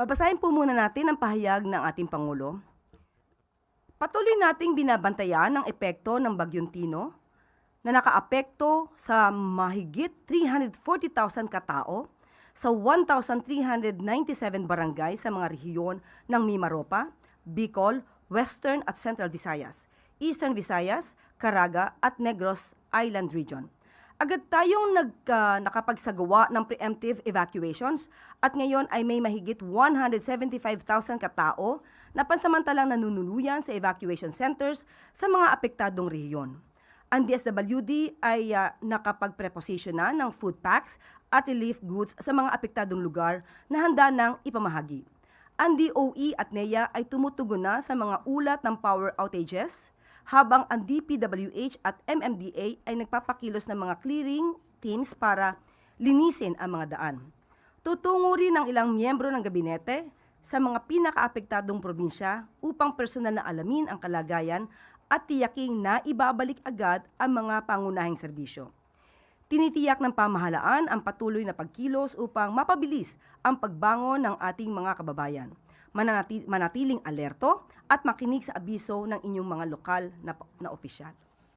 Babasahin po muna natin ang pahayag ng ating Pangulo. Patuloy nating binabantayan ang epekto ng Bagyong Tino na nakaapekto sa mahigit 340,000 katao sa 1,397 barangay sa mga rehiyon ng Mimaropa, Bicol, Western at Central Visayas, Eastern Visayas, Caraga at Negros Island Region. Agad tayong nag, ah, nakapagsagawa ng preemptive evacuations at ngayon ay may mahigit 175,000 katao na pansamantalang nanunuluyan sa evacuation centers sa mga apektadong rehiyon. Ang DSWD ay uh, nakapag-preposition na ng food packs at relief goods sa mga apektadong lugar na handa ng ipamahagi. Ang DOE at NEA ay tumutugon na sa mga ulat ng power outages, habang ang DPWH at MMDA ay nagpapakilos ng mga clearing teams para linisin ang mga daan. Tutungo rin ang ilang miyembro ng gabinete sa mga pinakaapektadong probinsya upang personal na alamin ang kalagayan at tiyaking na ibabalik agad ang mga pangunahing serbisyo. Tinitiyak ng pamahalaan ang patuloy na pagkilos upang mapabilis ang pagbangon ng ating mga kababayan. Mananati- manatiling alerto at makinig sa abiso ng inyong mga lokal na, na opisyal.